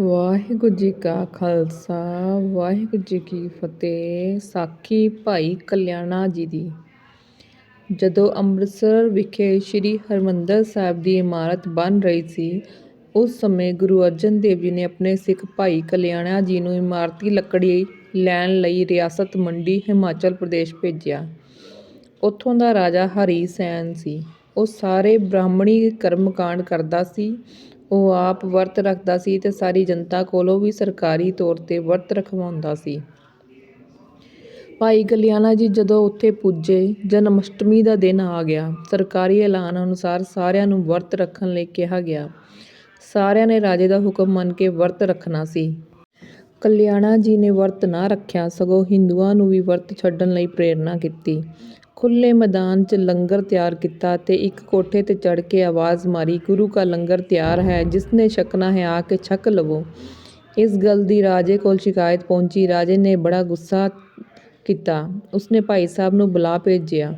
ਵਾਹਿਗੁਰੂ ਜੀ ਕਾ ਖਾਲਸਾ, ਵਾਹਿਗੁਰੂ ਜੀ ਕੀ ਫਤਿਹ। ਸਾਖੀ ਭਾਈ ਕਲਿਆਣਾ ਜੀ ਦੀ। ਜਦੋਂ ਅੰਮ੍ਰਿਤਸਰ ਵਿਖੇ ਸ੍ਰੀ ਹਰਿਮੰਦਰ ਸਾਹਿਬ ਦੀ ਇਮਾਰਤ ਬਣ ਰਹੀ ਸੀ, ਉਸ ਸਮੇਂ ਗੁਰੂ ਅਰਜਨ ਦੇਵ ਜੀ ਨੇ ਆਪਣੇ ਸਿੱਖ ਭਾਈ ਕਲਿਆਣਾ ਜੀ ਨੂੰ ਇਮਾਰਤੀ ਲੱਕੜੀ ਲੈਣ ਲਈ ਰਿਆਸਤ ਮੰਡੀ ਹਿਮਾਚਲ ਪ੍ਰਦੇਸ਼ ਭੇਜਿਆ। ਉੱਥੋਂ ਦਾ ਰਾਜਾ ਹਰੀ ਸੈਨ ਸੀ। ਉਹ ਸਾਰੇ ਬ੍ਰਾਹਮਣੀ ਕਰਮ ਕਾਂਡ ਕਰਦਾ ਸੀ। ਉਹ ਆਪ ਵਰਤ ਰੱਖਦਾ ਸੀ ਤੇ ਸਾਰੀ ਜਨਤਾ ਕੋਲੋਂ ਵੀ ਸਰਕਾਰੀ ਤੌਰ ਤੇ ਵਰਤ ਰਖਵਾਉਂਦਾ ਸੀ। ਭਾਈ ਕਲਿਆਣਾ ਜੀ ਜਦੋਂ ਉੱਥੇ ਪੁੱਜੇ, ਜਨਮ ਅਸ਼ਟਮੀ ਦਾ ਦਿਨ ਆ ਗਿਆ। ਸਰਕਾਰੀ ਐਲਾਨ ਅਨੁਸਾਰ ਸਾਰਿਆਂ ਨੂੰ ਵਰਤ ਰੱਖਣ ਲਈ ਕਿਹਾ ਗਿਆ। ਸਾਰਿਆਂ ਨੇ ਰਾਜੇ ਦਾ ਹੁਕਮ ਮੰਨ ਕੇ ਵਰਤ ਰੱਖਣਾ ਸੀ। ਕਲਿਆਣਾ ਜੀ ਨੇ ਵਰਤ ਨਾ ਰੱਖਿਆ, ਸਗੋਂ ਹਿੰਦੂਆਂ ਨੂੰ ਵੀ ਵਰਤ ਛੱਡਣ ਲਈ ਪ੍ਰੇਰਣਾ ਕੀਤੀ। ਖੁੱਲੇ ਮੈਦਾਨ 'ਚ ਲੰਗਰ ਤਿਆਰ ਕੀਤਾ ਤੇ ਇੱਕ ਕੋਠੇ ਤੇ ਚੜ੍ਹ ਕੇ ਆਵਾਜ਼ ਮਾਰੀ, ਗੁਰੂ ਕਾ ਲੰਗਰ ਤਿਆਰ ਹੈ ਜਿਸਨੇ ਛਕਣਾ ਹੈ ਆ ਕੇ ਛਕ ਲਵੋ। ਇਸ ਗੱਲ ਦੀ ਰਾਜੇ ਕੋਲ ਸ਼ਿਕਾਇਤ ਪਹੁੰਚੀ। ਰਾਜੇ ਨੇ ਬੜਾ ਗੁੱਸਾ ਕੀਤਾ। ਉਸਨੇ ਭਾਈ ਸਾਹਿਬ ਨੂੰ ਬੁਲਾ ਭੇਜਿਆ।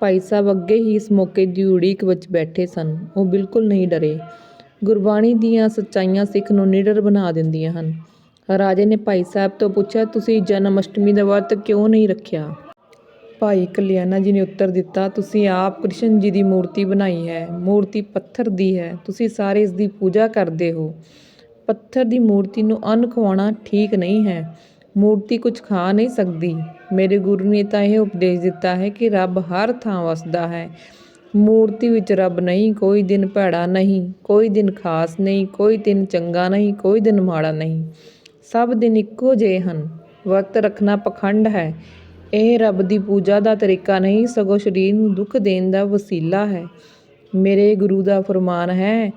ਭਾਈ ਸਾਹਿਬ ਅੱਗੇ ਹੀ ਇਸ ਮੌਕੇ ਦੀ ਉਡੀਕ ਵਿੱਚ ਬੈਠੇ ਸਨ। ਉਹ ਬਿਲਕੁਲ ਨਹੀਂ ਡਰੇ। ਗੁਰਬਾਣੀ ਦੀਆਂ ਸੱਚਾਈਆਂ ਸਿੱਖ ਨੂੰ ਨਿਡਰ ਬਣਾ ਦਿੰਦੀਆਂ ਹਨ। ਰਾਜੇ ਨੇ ਭਾਈ ਸਾਹਿਬ ਤੋਂ ਪੁੱਛਿਆ, ਤੁਸੀਂ ਜਨਮ ਅਸ਼ਟਮੀ ਦਾ ਵਰਤ ਕਿਉਂ ਨਹੀਂ ਰੱਖਿਆ? ਭਾਈ ਕਲਿਆਣਾ ਜੀ ਨੇ ਉੱਤਰ ਦਿੱਤਾ, ਤੁਸੀਂ ਆਪ ਕ੍ਰਿਸ਼ਨ ਜੀ ਦੀ ਮੂਰਤੀ ਬਣਾਈ ਹੈ, ਮੂਰਤੀ ਪੱਥਰ ਦੀ ਹੈ, ਤੁਸੀਂ ਸਾਰੇ ਇਸ ਦੀ ਪੂਜਾ ਕਰਦੇ ਹੋ। ਪੱਥਰ ਦੀ ਮੂਰਤੀ ਨੂੰ ਅੰਨ ਖਵਾਉਣਾ ਠੀਕ ਨਹੀਂ ਹੈ, ਮੂਰਤੀ ਕੁਝ ਖਾ ਨਹੀਂ ਸਕਦੀ। ਮੇਰੇ ਗੁਰੂ ਨੇ ਤਾਂ ਇਹ ਉਪਦੇਸ਼ ਦਿੱਤਾ ਹੈ ਕਿ ਰੱਬ ਹਰ ਥਾਂ ਵਸਦਾ ਹੈ। ਮੂਰਤੀ ਵਿੱਚ ਰੱਬ ਨਹੀਂ, ਕੋਈ ਦਿਨ ਭੈੜਾ ਨਹੀਂ, ਕੋਈ ਦਿਨ ਖਾਸ ਨਹੀਂ, ਕੋਈ ਦਿਨ ਚੰਗਾ ਨਹੀਂ, ਕੋਈ ਦਿਨ ਮਾੜਾ ਨਹੀਂ। ਸਭ ਦਿਨ ਇੱਕੋ ਜਿਹੇ ਹਨ। ਵਰਤ ਰੱਖਣਾ ਪਖੰਡ ਹੈ। ਇਹ ਰੱਬ ਦੀ ਪੂਜਾ ਦਾ ਤਰੀਕਾ ਨਹੀਂ, ਸਗੋਂ ਸਰੀਰ ਨੂੰ ਦੁੱਖ ਦੇਣ ਦਾ ਵਸੀਲਾ ਹੈ। ਮੇਰੇ ਗੁਰੂ ਦਾ ਫਰਮਾਨ ਹੈ,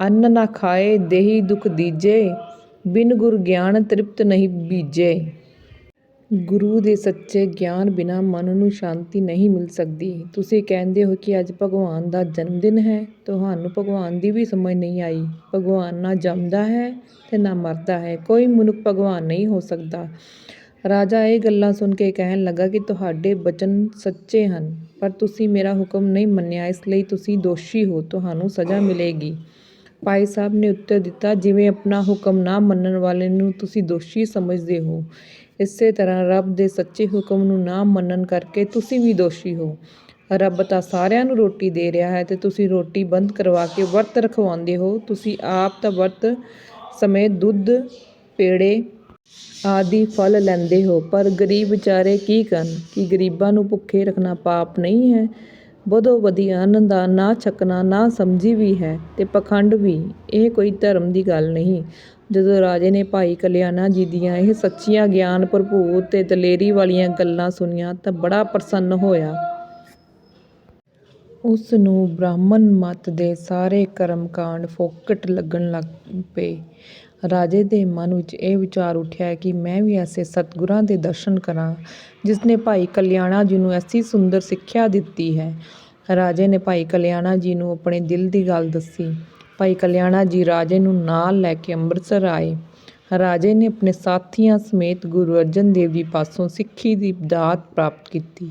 ਅੰਨ ਨਾ ਖਾਏ, ਦੇਹੀ ਦੁਖ ਦੀਜੇ, ਬਿਨ ਗੁਰ ਗਿਆਨ ਤ੍ਰਿਪਤ ਨਹੀਂ ਬੀਜੇ। ਗੁਰੂ ਦੇ ਸੱਚੇ ਗਿਆਨ ਬਿਨਾ ਮਨ ਨੂੰ ਸ਼ਾਂਤੀ ਨਹੀਂ ਮਿਲ ਸਕਦੀ। ਤੁਸੀਂ ਕਹਿੰਦੇ ਹੋ ਕਿ ਅੱਜ ਭਗਵਾਨ ਦਾ ਜਨਮ ਦਿਨ ਹੈ, ਤੁਹਾਨੂੰ ਭਗਵਾਨ ਦੀ ਵੀ ਸਮਝ ਨਹੀਂ ਆਈ। ਭਗਵਾਨ ਨਾ ਜੰਮਦਾ ਹੈ ਤੇ ਨਾ ਮਰਦਾ ਹੈ। ਕੋਈ ਮਨੁੱਖ ਭਗਵਾਨ ਨਹੀਂ ਹੋ ਸਕਦਾ। ਰਾਜਾ ਇਹ ਗੱਲਾਂ ਸੁਣ ਕੇ ਕਹਿਣ ਲੱਗਾ ਕਿ ਤੁਹਾਡੇ ਬਚਨ ਸੱਚੇ ਹਨ, ਪਰ ਤੁਸੀਂ ਮੇਰਾ ਹੁਕਮ ਨਹੀਂ ਮੰਨਿਆ, ਇਸ ਲਈ ਤੁਸੀਂ ਦੋਸ਼ੀ ਹੋ, ਤੁਹਾਨੂੰ ਸਜ਼ਾ ਮਿਲੇਗੀ। ਭਾਈ ਸਾਹਿਬ ਨੇ ਉੱਤਰ ਦਿੱਤਾ, ਜਿਵੇਂ ਆਪਣਾ ਹੁਕਮ ਨਾ ਮੰਨਣ ਵਾਲੇ ਨੂੰ ਤੁਸੀਂ ਦੋਸ਼ੀ ਸਮਝਦੇ ਹੋ, ਇਸੇ ਤਰ੍ਹਾਂ ਰੱਬ ਦੇ ਸੱਚੇ ਹੁਕਮ ਨੂੰ ਨਾ ਮੰਨਣ ਕਰਕੇ ਤੁਸੀਂ ਵੀ ਦੋਸ਼ੀ ਹੋ। ਰੱਬ ਤਾਂ ਸਾਰਿਆਂ ਨੂੰ ਰੋਟੀ ਦੇ ਰਿਹਾ ਹੈ ਤੇ ਤੁਸੀਂ ਰੋਟੀ ਬੰਦ ਕਰਵਾ ਕੇ ਵਰਤ ਰਖਵਾਉਂਦੇ ਹੋ, ਤੁਸੀਂ ਆਪ ਤਾਂ ਵਰਤ ਸਮੇਂ ਦੁੱਧ, ਪੇੜੇ ਆਦਿ ਫਲ ਲੈਂਦੇ ਹੋ, ਪਰ ਗਰੀਬ ਵਿਚਾਰੇ ਕੀ ਕਰਨ? ਕੀ ਗਰੀਬਾਂ ਨੂੰ ਭੁੱਖੇ ਰੱਖਣਾ ਪਾਪ ਨਹੀਂ ਹੈ? ਬਦੋ ਬਦੀ ਅੰਨ ਦਾ ਨਾ ਛਕਣਾ, ਨਾ ਸਮਝੀ ਵੀ ਹੈ ਤੇ ਪਖੰਡ ਵੀ। ਇਹ ਕੋਈ ਧਰਮ ਦੀ ਗੱਲ ਨਹੀਂ। ਜਦੋਂ ਰਾਜੇ ਨੇ ਭਾਈ ਕਲਿਆਣਾ ਜੀ ਦੀਆਂ ਇਹ ਸੱਚੀਆਂ ਗਿਆਨ ਭਰਪੂਰ ਤੇ ਦਲੇਰੀ ਵਾਲੀਆਂ ਗੱਲਾਂ ਸੁਣੀਆਂ ਤਾਂ ਬੜਾ ਪ੍ਰਸੰਨ ਹੋਇਆ। ਉਸ ਨੂੰ ਬ੍ਰਾਹਮਣ ਮਤ ਦੇ ਸਾਰੇ ਕਰਮ ਕਾਂਡ ਫੋਕਟ ਲੱਗਣ ਲੱਗ ਪਏ। ਰਾਜੇ ਦੇ ਮਨ ਵਿੱਚ ਇਹ ਵਿਚਾਰ ਉੱਠਿਆ ਕਿ ਮੈਂ ਵੀ ਐਸੇ ਸਤਿਗੁਰਾਂ ਦੇ ਦਰਸ਼ਨ ਕਰਾਂ, ਜਿਸ ਨੇ ਭਾਈ ਕਲਿਆਣਾ ਜੀ ਨੂੰ ਐਸੀ ਸੁੰਦਰ ਸਿੱਖਿਆ ਦਿੱਤੀ ਹੈ। ਰਾਜੇ ਨੇ ਭਾਈ ਕਲਿਆਣਾ ਜੀ ਨੂੰ ਆਪਣੇ ਦਿਲ ਦੀ ਗੱਲ ਦੱਸੀ। ਭਾਈ ਕਲਿਆਣਾ ਜੀ ਰਾਜੇ ਨੂੰ ਨਾਲ ਲੈ ਕੇ ਅੰਮ੍ਰਿਤਸਰ ਆਏ। ਰਾਜੇ ਨੇ ਆਪਣੇ ਸਾਥੀਆਂ ਸਮੇਤ ਗੁਰੂ ਅਰਜਨ ਦੇਵ ਜੀ ਪਾਸੋਂ ਸਿੱਖੀ ਦੀ ਦਾਤ ਪ੍ਰਾਪਤ ਕੀਤੀ।